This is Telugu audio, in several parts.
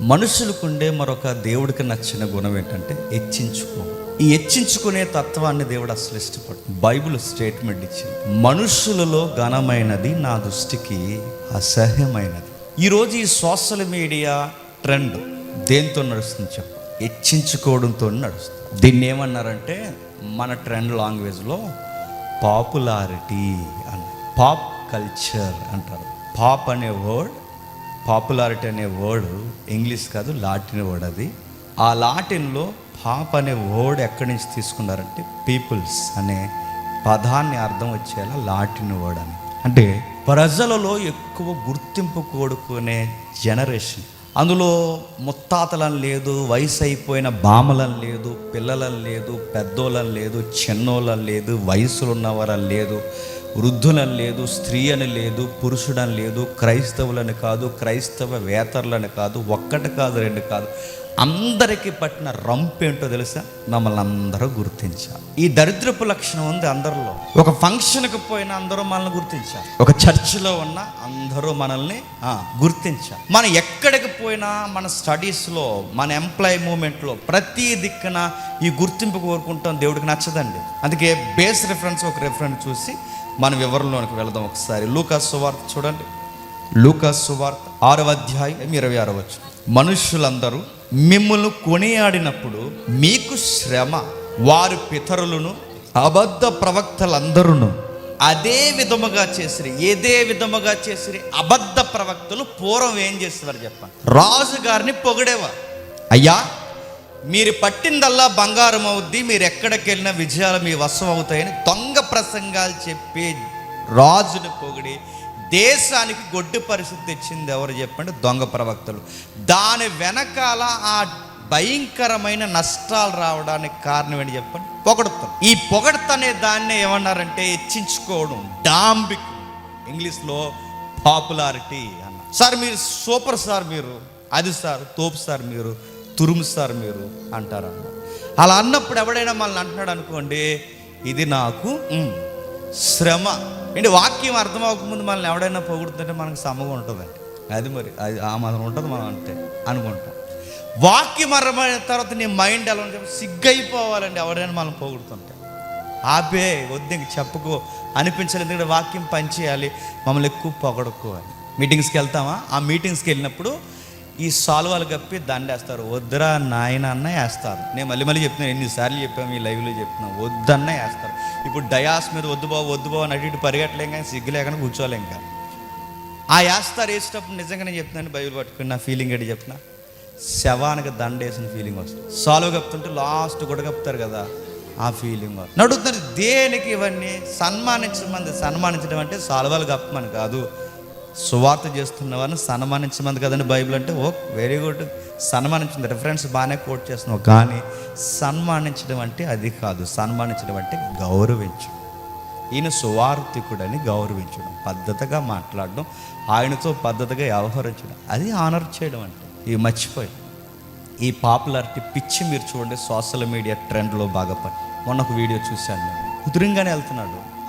మనుషులకుండే మరొక దేవుడికి నచ్చిన గుణం ఏంటంటే హెచ్చించుకో. ఈ హెచ్చించుకునే తత్వాన్ని దేవుడు అసలు ఇష్టపడు బైబిల్ స్టేట్మెంట్ ఇచ్చింది. మనుషులలో ఘనమైనది నా దృష్టికి అసహ్యమైనది. ఈరోజు ఈ సోషల్ మీడియా ట్రెండ్ దేంతో నడుస్తుంది చెప్ప. హెచ్చించుకోవడంతో నడుస్తుంది. దీన్ని ఏమన్నారంటే మన ట్రెండ్ లాంగ్వేజ్లో పాపులారిటీ అన్న పాప్ కల్చర్ అంటారు. పాప్ అనే వర్డ్ పాపులారిటీ అనే వర్డ్ ఇంగ్లీష్ కాదు లాటిన్ వర్డ్ అది. ఆ లాటిన్లో పాప్ అనే వర్డ్ ఎక్కడి నుంచి తీసుకున్నారంటే పీపుల్స్ అనే పదాన్ని అర్థం వచ్చేలా లాటిన్ వర్డ్ అని. అంటే ప్రజలలో ఎక్కువ గుర్తింపు కోడుకునే జనరేషన్. అందులో ముత్తాతలని లేదు వయసు అయిపోయిన బామలం లేదు పిల్లలని లేదు పెద్దోళ్ళని లేదు చిన్నోళ్ళని లేదు వయసులో ఉన్నవారని లేదు వృద్ధులని లేదు స్త్రీ అని లేదు పురుషుడని లేదు క్రైస్తవులని కాదు క్రైస్తవ వేతరులని కాదు ఒక్కటి కాదు రెండు కాదు. అందరికీ పట్టిన రంపు ఏంటో తెలుసా? మమ్మల్ని అందరూ గుర్తించాలి. ఈ దరిద్రపు లక్షణం ఉంది అందరిలో. ఒక ఫంక్షన్కి పోయినా అందరూ మనల్ని గుర్తించాలి. ఒక చర్చిలో ఉన్న అందరూ మనల్ని గుర్తించాలి. మనం ఎక్కడికి పోయినా మన స్టడీస్లో మన ఎంప్లాయ్ మూమెంట్లో ప్రతి దిక్కున ఈ గుర్తింపు కోరుకుంటాం దేవుడికి నచ్చదండి. అందుకే బేస్ రిఫరెన్స్ ఒక రిఫరెన్స్ చూసి మన వివరంలోనికి వెళదాం ఒకసారి. లూకా సువార్త చూడండి. లూకాస్ సువార్త ఆరవ అధ్యాయం ఇరవై ఆరవచ్చు మనుషులందరూ మిమ్మల్ని కొనియాడినప్పుడు మీకు శ్రమ వారు పితరులను అబద్ధ ప్రవక్తలందరూ అదే విధముగా చేసిరి ఏదే విధముగా చేసిరి అబద్ధ ప్రవక్తలు పూర్వం ఏం చేసేవారు చెప్పండి. రాజు గారిని పొగిడేవారు. అయ్యా మీరు పట్టిందల్లా బంగారం అవుద్ది మీరు ఎక్కడికి వెళ్ళినా విజయాలు మీ వశం అవుతాయని దొంగ ప్రసంగాలు చెప్పి రాజుని పొగిడి దేశానికి గొడ్డు పరిస్థితి తెచ్చింది ఎవరు చెప్పండి? దొంగ ప్రవక్తలు. దాని వెనకాల ఆ భయంకరమైన నష్టాలు రావడానికి కారణం ఏంటి చెప్పండి? పొగడతాం ఈ పొగడత అనే దాన్ని ఏమన్నారంటే హెచ్చించుకోవడం డాంబిక్ ఇంగ్లీష్లో పాపులారిటీ అన్న సార్ మీరు సూపర్ సార్ మీరు అది సార్ తోపు సార్ మీరు తురుముస్తారు మీరు అంటారన్న అలా అన్నప్పుడు ఎవడైనా మనల్ని అంటున్నాడు అనుకోండి ఇది నాకు శ్రమ. ఏంటి వాక్యం అర్థం అవ్వకముందు మనల్ని ఎవడైనా పొగుడుతుంటే మనకు సమగా ఉంటుందండి. అది మరి అది ఆ మనం ఉంటుంది మనం అంటే అనుకుంటాం. వాక్యం అర్థమైన తర్వాత నీ మైండ్ ఎలా ఉంటే సిగ్గైపోవాలండి ఎవడైనా మనం పొగుడుతుంటే. ఆపే వద్దు ఇంక చెప్పుకో. అనిపించలేదు ఎందుకంటే వాక్యం పనిచేయాలి మమ్మల్ని ఎక్కువ పొగడుకోవాలి. మీటింగ్స్కి వెళ్తామా? ఆ మీటింగ్స్కి వెళ్ళినప్పుడు ఈ సాల్వాలు కప్పి దండేస్తారు. వద్దురా నాయన అన్న వేస్తారు. నేను మళ్ళీ మళ్ళీ చెప్తున్నాను ఎన్నిసార్లు చెప్పాము ఈ లైవ్లో చెప్తున్నాను వద్దన్న వేస్తారు. ఇప్పుడు డయాస్ మీద వద్దు బావు వద్దు బావు అని అటు ఇటు పరిగెట్టలేం కానీ సిగ్గు లేకుండా కూర్చోలేం ఇంకా ఆ వేస్తారు వేసేటప్పుడు నిజంగానే చెప్తున్నాను బైబిల్ పట్టుకుని నా ఫీలింగ్ ఏంటి చెప్పిన శవానికి దండ వేసిన ఫీలింగ్ వస్తుంది. సాల్వ్ కప్పుతుంటే లాస్ట్ కూడా కప్పుతారు కదా ఆ ఫీలింగ్ నడుగుతున్నారు దేనికి ఇవన్నీ? సన్మానించమంది సన్మానించడం అంటే సాల్వాలు కప్పమని కాదు. సువార్త చేస్తున్న వారిని సన్మానించమంది కదండి బైబిల్ అంటే? ఓ వెరీ గుడ్ సన్మానించింది. రిఫరెన్స్ బాగానే కోట్ చేస్తున్నావు. కానీ సన్మానించడం అంటే అది కాదు. సన్మానించడం అంటే గౌరవించడం. ఈయన సువార్థికుడని గౌరవించడం. పద్ధతిగా మాట్లాడడం. ఆయనతో పద్ధతిగా వ్యవహరించడం. అది ఆనర్ చేయడం అంటే. ఇవి మర్చిపోయి. ఈ పాపులారిటీ పిచ్చి మీరు చూడండి. సోషల్ మీడియా ట్రెండ్లో బాగా పని మొన్న ఒక వీడియో చూశాను నేను. కుదురుగానే వెళ్తున్నాడు.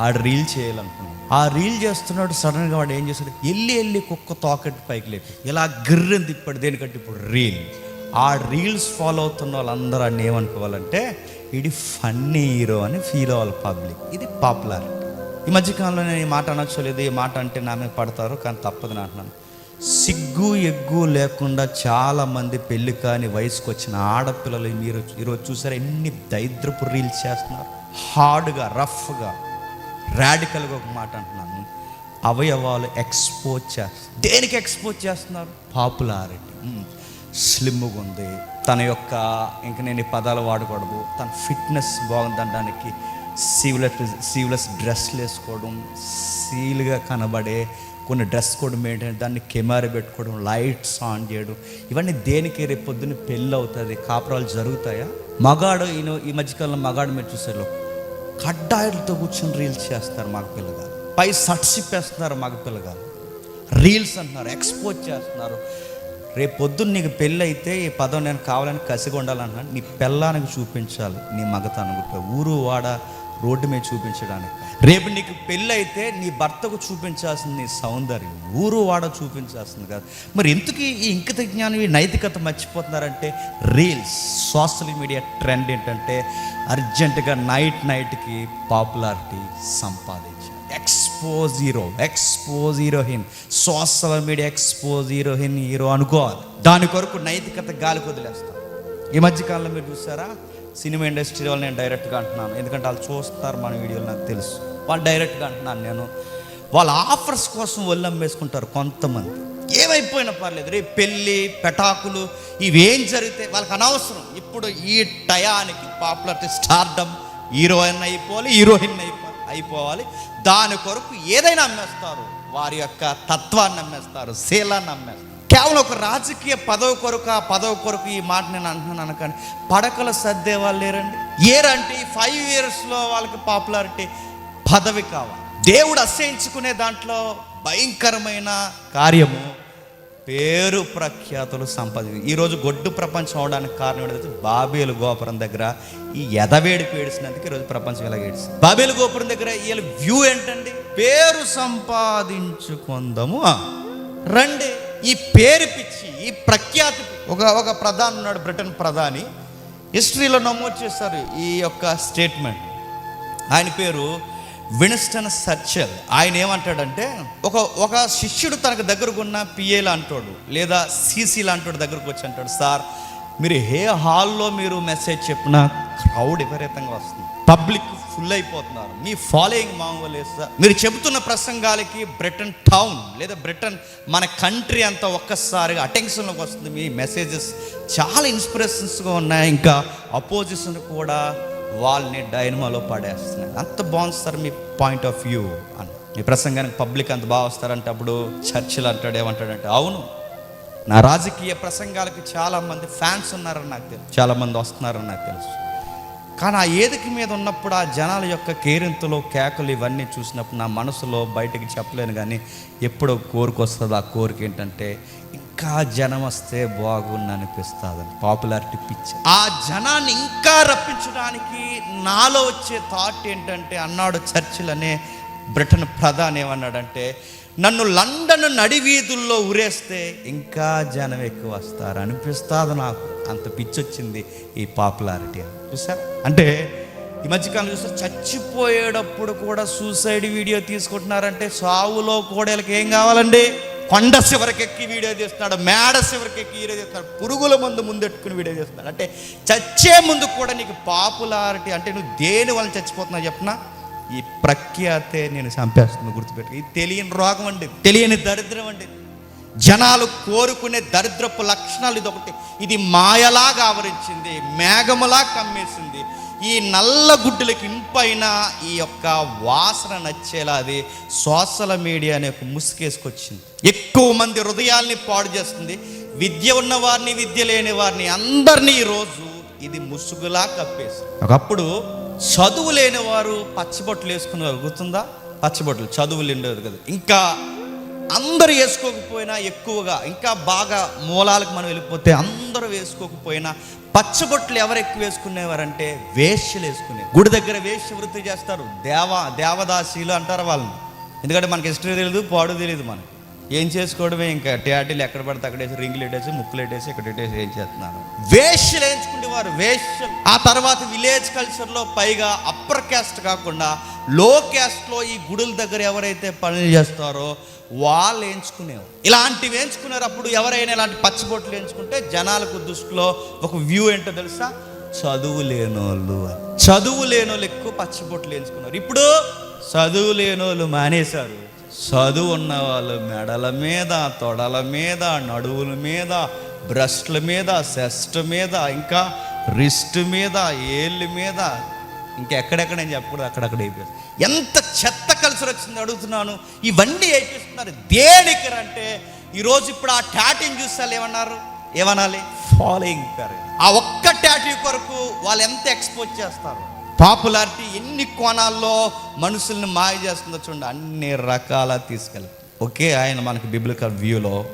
ఆడు రీల్ చేయాలనుకున్నాను ఆ రీల్ చేస్తున్నాడు సడన్గా వాడు ఏం చేస్తాడు? వెళ్ళి వెళ్ళి కుక్క తోకట్టి పైకి లేదు ఇలా గిర్రని తిప్పాడు. దేనికంటే ఇప్పుడు రీల్. ఆ రీల్స్ ఫాలో అవుతున్న వాళ్ళందరూ అన్నీ ఏమనుకోవాలంటే ఇది ఫన్నీ హీరో అని ఫీల్ అవ్వాలి పబ్లిక్. ఇది పాపులారిటీ. ఈ మధ్యకాలంలో నేను ఈ మాట అనొచ్చలేదు ఈ మాట అంటే నా మీద పడతారు కానీ తప్పదు నా అంటున్నాను. సిగ్గు ఎగ్గు లేకుండా చాలామంది పెళ్ళి పెళ్ళి కాని వయసుకు వచ్చిన ఆడపిల్లలు మీరు ఈరోజు చూసారా? ఎన్ని దరిద్రపు రీల్స్ చేస్తున్నారు? హార్డ్గా రఫ్గా. రాడికల్గా ఒక మాట అంటున్నాను. అవయవాలు ఎక్స్పోజ్ చేస్తారు దేనికి ఎక్స్పోజ్ చేస్తున్నారు? పాపులారిటీ స్లిమ్గా hmm. ఉంది. తన యొక్క ఇంక నేను ఈ పదాలు వాడకూడదు. తన ఫిట్నెస్ బాగుందనడానికి సీవ్లెస్ సీవ్లెస్ డ్రెస్లు వేసుకోవడం సీల్గా కనబడే కొన్ని డ్రెస్ కోడ్ మెయింటైన్ దాన్ని కెమెరా పెట్టుకోవడం లైట్స్ ఆన్ చేయడం ఇవన్నీ దేనికి రేపు పొద్దున్న పెళ్ళి అవుతుంది? కాపురాలు జరుగుతాయా? మగాడు ఈయన ఈ మధ్యకాలంలో మగాడు మీరు చూసారు కడ్డాయిలతో కూర్చొని రీల్స్ చేస్తారు మాకు పిల్లగాలు పై సట్సిప్పేస్తున్నారు మాకు పిల్లగాలు రీల్స్ అంటున్నారు ఎక్స్పోజ్ చేస్తున్నారు. రేపు పొద్దున్న నీకు పెళ్ళి అయితే ఈ పదం నేను కావాలని కసిగా ఉండాలన్నా నీ పిల్లానికి చూపించాలి నీ మగతనం ఊరు వాడ రోడ్డు మీద చూపించడానికి రేపు నీకు పెళ్ళి అయితే నీ భర్తకు చూపించాల్సింది నీ సౌందర్యం. ఊరు వాడ చూపించాల్సింది కాదు. మరి ఎందుకు ఈ ఇంకిత జ్ఞానం ఈ నైతికత మర్చిపోతున్నారంటే రీల్స్ సోషల్ మీడియా ట్రెండ్ ఏంటంటే అర్జెంటుగా నైట్ నైట్కి పాపులారిటీ సంపాదించాలి. Expose hero expose heroine social media expose heroine hero అనుకోవాలి. దాని కొరకు నైతికత గాలి వదిలేస్తాం. ఈ మధ్యకాలంలో మీరు చూసారా? సినిమా ఇండస్ట్రీ వాళ్ళు నేను డైరెక్ట్గా అంటున్నాను. ఎందుకంటే వాళ్ళు చూస్తారు మన వీడియోలు నాకు తెలుసు. వాళ్ళు డైరెక్ట్గా అంటున్నాను నేను. వాళ్ళ ఆఫర్స్ కోసం ఒళ్ళు అమ్మేసుకుంటారు కొంతమంది. ఏమైపోయినా పర్లేదు. రే పెళ్ళి పెటాకులు ఇవేం జరిగితే వాళ్ళకి అనవసరం. ఇప్పుడు ఈ టయానికి పాపులారిటీ స్టార్డమ్ హీరోయిన్ అయిపోవాలి హీరోయిన్ అయిపోవాలి అయిపోవాలి. దాని కొరకు ఏదైనా అమ్మేస్తారు వారి యొక్క తత్వాన్ని అమ్మేస్తారు శీలాన్ని అమ్మేస్తారు కేవలం ఒక రాజకీయ పదవి కొరకు ఆ పదవి కొరకు ఈ మాట నేను అంటున్నాను అనకండి. పడకలు సర్దే వాళ్ళు లేరండి. ఏరంటే ఈ ఫైవ్ ఇయర్స్లో వాళ్ళకి పాపులారిటీ పదవి కావాలి. దేవుడు అసహించుకునే దాంట్లో భయంకరమైన కార్యము పేరు ప్రఖ్యాతులు సంపద ఈరోజు గొడ్డు ప్రపంచం అవడానికి కారణం ఏంటంటే బాబేలు గోపురం దగ్గర ఈ ఎదవేడి ఏడిసినందుకు ఈరోజు ప్రపంచం ఇలా ఏడిసి బాబేలు గోపురం దగ్గర వీళ్ళ వ్యూ ఏంటండి? పేరు సంపాదించుకుందాము. రండి. ఈ పేరు పిచ్చి ఈ ప్రఖ్యాతి ఒక ఒక ప్రధాని ఉన్నాడు బ్రిటన్ ప్రధాని. హిస్టరీలో నమోదు చేశారు ఈ యొక్క స్టేట్మెంట్. ఆయన పేరు విన్స్టన్ సర్చల్ ఆయన ఏమంటాడంటే ఒక ఒక శిష్యుడు తనకు దగ్గరకు ఉన్న లాంటోడు లేదా సీసీ లాంటోడు దగ్గరకు వచ్చి అంటాడు సార్ మీరు ఏ హాల్లో మీరు మెసేజ్ చెప్పినా క్రౌడ్ విపరీతంగా వస్తుంది. పబ్లిక్ ఫుల్ అయిపోతున్నారు. మీ ఫాలోయింగ్ మామూలు సార్. మీరు చెబుతున్న ప్రసంగాలకి బ్రిటన్ టౌన్ లేదా బ్రిటన్ మన కంట్రీ అంతా ఒక్కసారిగా అటెన్షన్లోకి వస్తుంది. మీ మెసేజెస్ చాలా ఇన్స్పిరేషన్స్గా ఉన్నాయి. ఇంకా అపోజిషన్ కూడా వాళ్ళని డైనమాలో పడేస్తున్నాయి. అంత బాగుంది సార్ మీ పాయింట్ ఆఫ్ వ్యూ అని. మీ ప్రసంగానికి పబ్లిక్ అంత బాగా వస్తారంటే అప్పుడు చర్చిలు అంటాడు ఏమంటాడంటే అవును. నా రాజకీయ ప్రసంగాలకు చాలామంది ఫ్యాన్స్ ఉన్నారని నాకు తెలుసు. చాలామంది వస్తున్నారని నాకు తెలుసు. కానీ ఆ ఏదిక మీద ఉన్నప్పుడు ఆ జనాల యొక్క కేరింతలు కేకలు ఇవన్నీ చూసినప్పుడు నా మనసులో బయటకి చెప్పలేను కానీ ఎప్పుడో కోరిక వస్తుంది. ఆ కోరిక ఏంటంటే ఇంకా జనం వస్తే బాగుండు అనిపిస్తుంది పాపులారిటీ పిచ్చి. ఆ జనాన్ని ఇంకా రప్పించడానికి నాలో వచ్చే థాట్ ఏంటంటే అన్నాడు చర్చిల్ అనే బ్రిటన్ ప్రధాని ఏమన్నాడంటే నన్ను లండన్ నడివీధుల్లో ఉరేస్తే ఇంకా జనం ఎక్కువ వస్తారు. అనిపిస్తుంది నాకు. అంత పిచ్చొచ్చింది ఈ పాపులారిటీ చూసా అంటే ఈ మధ్యకాలం చూస్తే చచ్చిపోయేటప్పుడు కూడా సూసైడ్ వీడియో తీసుకుంటున్నారంటే సావులో కోడేలకి ఏం కావాలండి? కొండ చివరికి ఎక్కి వీడియో తీస్తున్నాడు మేడ చివరికి ఎక్కి వీడియో తీస్తున్నాడు పురుగుల మందు ముందెట్టుకుని వీడియో తీస్తున్నాడు. అంటే చచ్చే ముందు కూడా నీకు పాపులారిటీ అంటే నువ్వు దేని వల్ల చచ్చిపోతున్నావు చెప్పనా ఈ ప్రఖ్యాతే నేను చంపేస్తుంది గుర్తుపెట్టు. ఇది తెలియని రోగం అండి తెలియని దరిద్రం అండి. జనాలు కోరుకునే దరిద్రపు లక్షణాలు ఇది ఒకటి ఇది మాయలాగా ఆవరించింది మేఘములా కమ్మేసింది. ఈ నల్ల గుడ్డలకి ఇంపైన ఈ యొక్క వాసన నచ్చేలా అది సోషల్ మీడియా అనే ఒక ముసుకేసుకొచ్చింది. ఎక్కువ మంది హృదయాల్ని పాడు చేస్తుంది. విద్య ఉన్న వారిని విద్య లేని వారిని అందరినీ ఈరోజు ఇది ముసుగులా కప్పేసి ఒకప్పుడు చదువు లేని వారు పచ్చిబొట్లు వేసుకునేవారు గుర్తుందా? పచ్చిబొట్లు చదువు లేనివారు కదా. ఇంకా అందరూ వేసుకోకపోయినా ఎక్కువగా ఇంకా బాగా మూలాలకు మనం వెళ్ళిపోతే అందరూ వేసుకోకపోయినా పచ్చబొట్లు ఎవరు ఎక్కువ వేసుకునేవారంటే వేష్యలు వేసుకునే గుడి దగ్గర వేష్య వృత్తి చేస్తారు. దేవ దేవదాసీలు అంటారు వాళ్ళని. ఎందుకంటే మనకి హిస్టరీ తెలియదు పాడు తెలియదు మనకి. ఏం చేసుకోవడమే ఇంకా? టాటీలు ఎక్కడ పడితే అక్కడేసి రింగులు పెట్టేసి ముక్కులు పెట్టేసి ఇక్కడ పెట్టేసి ఏం చేస్తున్నారు? వేష్యలు వేయించుకునేవారు వేష్యలు. ఆ తర్వాత విలేజ్ కల్చర్లో పైగా అప్పర్ క్యాస్ట్ కాకుండా లో క్యాస్ట్లో ఈ గుడుల దగ్గర ఎవరైతే పనులు చేస్తారో వాళ్ళు వేయించుకునేవారు. ఇలాంటివి వేయించుకున్నారు అప్పుడు ఎవరైనా ఇలాంటి పచ్చిబొట్లు వేయించుకుంటే జనాలకు దృష్టిలో ఒక వ్యూ ఏంటో తెలుసా? చదువు లేనోళ్ళు చదువు లేనోళ్ళు ఎక్కువ పచ్చిబొట్లు వేయించుకున్నారు. ఇప్పుడు చదువు లేనోళ్ళు మానేశారు. చదువు ఉన్న వాళ్ళు మెడల మీద తొడల మీద నడువుల మీద బ్రష్ల మీద సెస్ట్ మీద ఇంకా రిస్ట్ మీద ఏళ్ళ మీద. ఇంకెక్కడెక్కడ నేను చెప్పకూడదు అక్కడక్కడ అయిపోయింది. ఎంత చెత్త కల్చర్ వచ్చింది అడుగుతున్నాను. ఇవన్నీ వేపిస్తున్నారు దేనికి అంటే ఈరోజు ఇప్పుడు ఆ ట్యాటింగ్ చూస్తారు ఏమన్నారు? ఏమనాలి? ఫాలోయింగ్ పేరు ఆ ఒక్క ట్యాటూ కొరకు వాళ్ళు ఎంత ఎక్స్పోజ్ చేస్తారు? పాపులారిటీ ఎన్ని కోణాల్లో మనుషుల్ని మాయ చేస్తుందో చూడండి. అన్ని రకాల తీసుకెళ్ళి. ఒకే ఆయన మనకి బిబ్లికల్ వ్యూలో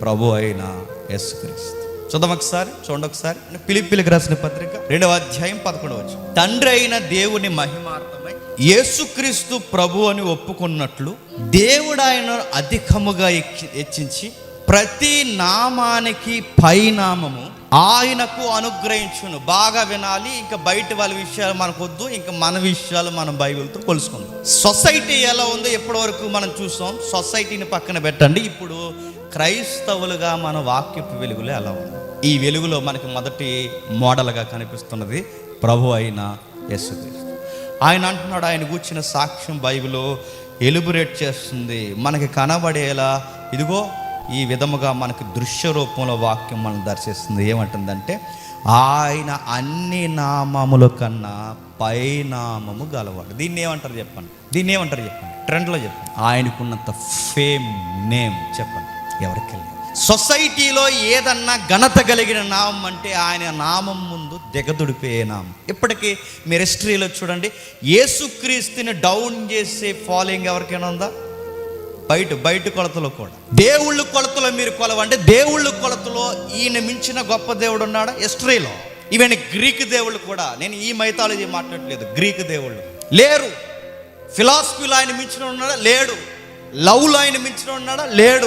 ప్రభు అయిన యేసుక్రీస్తు. చూద్దాం ఒకసారి చూడండి ఒకసారి. పిలిపిలికి రాసిన పత్రిక రెండవ అధ్యాయం పదకొండు వచ్చి తండ్రి అయిన దేవుని మహిమార్థమై యేసుక్రీస్తు ప్రభు అని ఒప్పుకున్నట్లు దేవుడు ఆయన అధికముగా ఎక్కి- హెచ్చించి ప్రతి నామానికి పై నామము ఆయనకు అనుగ్రహించును. బాగా వినాలి ఇంకా బయట వాళ్ళ విషయాలు మనకొద్దు ఇంకా మన విషయాలు మనం బైబిల్తో కొలుసుకుందాం. సొసైటీ ఎలా ఉందో ఇప్పటి వరకు మనం చూసాం సొసైటీని పక్కన పెట్టండి. ఇప్పుడు క్రైస్తవులుగా మన వాక్యపు వెలుగులో ఎలా ఉంది? ఈ వెలుగులో మనకి మొదటి మోడల్గా కనిపిస్తున్నది ప్రభు అయిన యేసుక్రీస్తు. ఆయన అంటున్నాడు ఆయన కూర్చిన సాక్ష్యం బైబిలో ఎలుబురేట్ చేస్తుంది. మనకి కనబడేలా ఇదిగో ఈ విధముగా మనకు దృశ్య రూపంలో వాక్యం మనం దర్శిస్తుంది. ఏమంటుందంటే ఆయన అన్ని నామముల కన్నా పైనామము గలవాడు. దీన్ని ఏమంటారు చెప్పండి? దీన్ని ఏమంటారు చెప్పండి? ట్రెండ్లో చెప్పండి. ఆయనకున్నంత ఫేమ్ నేమ్ చెప్పండి. ఎవరికి తెలియదు. సొసైటీలో ఏదన్నా ఘనత కలిగిన నామం అంటే ఆయన నామం ముందు దిగదుడిపోయే నామం. ఇప్పటికీ మీరు హిస్టరీలో చూడండి యేసుక్రీస్తుని డౌన్ చేసే ఫాలోయింగ్ ఎవరికైనా ఉందా? బయట బయట కొలతలో కూడా. దేవుళ్ళు కొలతలో మీరు కొలవంటే దేవుళ్ళు కొలతలో ఈయన మించిన గొప్ప దేవుడు ఉన్నాడా? హిస్టరీలో ఈవెన్ గ్రీక్ దేవుళ్ళు కూడా. నేను ఈ మైథాలజీ మాట్లాడలేదు గ్రీక్ దేవుళ్ళు. లేరు. ఫిలాసఫీలో ఆయన మించిన ఉన్నాడా? లేడు. లవ్లో ఆయన మించిన ఉన్నాడా? లేడు.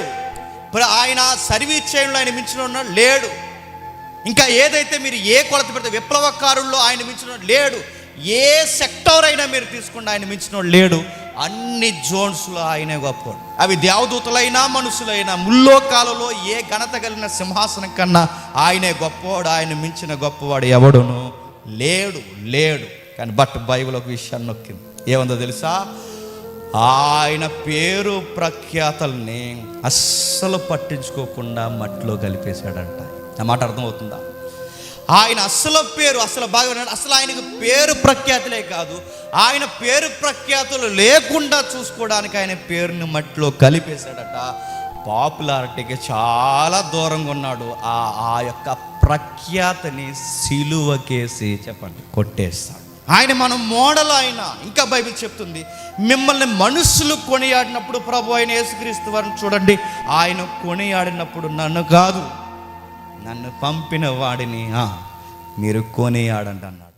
ఆయన సర్వీస్ చేయడంలో ఆయన మించిన ఉన్నాడు? లేడు. ఇంకా ఏదైతే మీరు ఏ కొలత పెడితే విప్లవకారుల్లో ఆయన మించిన లేడు. ఏ సెక్టర్ అయినా మీరు తీసుకోండి ఆయన మించిన లేడు. అన్ని జోన్స్లో ఆయనే గొప్పవాడు. అవి దేవదూతలైనా మనుషులైనా ముల్లోకాలలో ఏ ఘనత కలిగిన సింహాసనం కన్నా ఆయనే గొప్పవాడు ఆయన మించిన గొప్పవాడు ఎవడును లేడు లేడు. కానీ బట్ బైబిల్ ఒక విషయాన్ని నొక్కింది. ఏముందో తెలుసా? ఆయన పేరు ప్రఖ్యాతల్ని అస్సలు పట్టించుకోకుండా మట్టిలో కలిపేశాడంట. నా మాట అర్థమవుతుందా? ఆయన అసలు పేరు అసలు బాగా అసలు ఆయనకు పేరు ప్రఖ్యాతులే కాదు. ఆయన పేరు ప్రఖ్యాతులు లేకుండా చూసుకోవడానికి ఆయన పేరుని మట్టిలో కలిపేశాడట. పాపులారిటీకి చాలా దూరంగా ఉన్నాడు. ఆ ఆ యొక్క ప్రఖ్యాతిని సిలువకేసి చెప్పండి కొట్టేస్తాడు. ఆయన మనం మోడల్ ఆయన. ఇంకా బైబిల్ చెప్తుంది మిమ్మల్ని మనుషులు కొనియాడినప్పుడు ప్రభు ఆయన యేసుక్రీస్తు వారిని చూడండి. ఆయన కొనియాడినప్పుడు నన్ను కాదు. నన్ను పంపిన వాడిని మీరు కొనియాడండి అన్నాడు